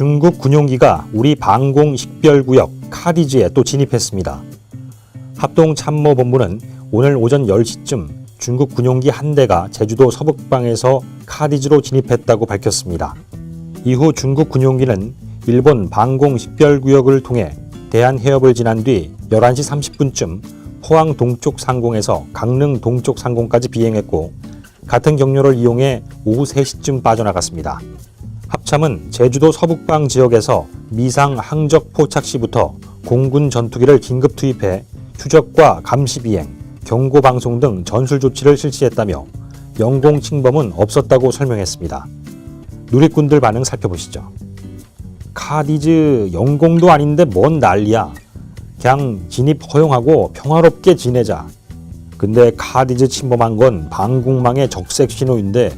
중국 군용기가 우리 방공 식별구역 카디즈에 또 진입했습니다. 합동참모본부는 오늘 오전 10시쯤 중국 군용기 한 대가 제주도 서북방에서 카디즈로 진입했다고 밝혔습니다. 이후 중국 군용기는 일본 방공 식별구역을 통해 대한해협을 지난 뒤 11시 30분쯤 포항 동쪽 상공에서 강릉 동쪽 상공까지 비행했고 같은 경로를 이용해 오후 3시쯤 빠져나갔습니다. 합참은 제주도 서북방 지역에서 미상 항적 포착 시부터 공군 전투기를 긴급 투입해 추적과 감시 비행, 경고 방송 등 전술 조치를 실시했다며 영공 침범은 없었다고 설명했습니다. 누리꾼들 반응 살펴보시죠. 카디즈 영공도 아닌데 뭔 난리야. 그냥 진입 허용하고 평화롭게 지내자. 근데 카디즈 침범한 건 방공망의 적색 신호인데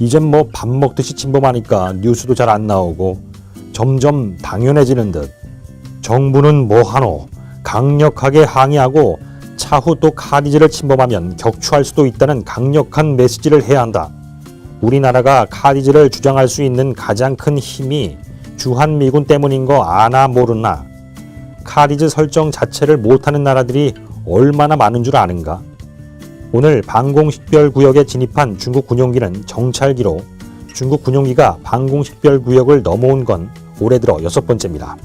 이젠 뭐 밥 먹듯이 침범하니까 뉴스도 잘 안 나오고 점점 당연해지는 듯. 정부는 뭐 하노? 강력하게 항의하고 차후 또 카디즈를 침범하면 격추할 수도 있다는 강력한 메시지를 해야 한다. 우리나라가 카디즈를 주장할 수 있는 가장 큰 힘이 주한미군 때문인 거 아나 모르나. 카디즈 설정 자체를 못하는 나라들이 얼마나 많은 줄 아는가. 오늘 방공식별구역에 진입한 중국 군용기는 정찰기로 중국 군용기가 방공식별구역을 넘어온 건 올해 들어 여섯 번째입니다.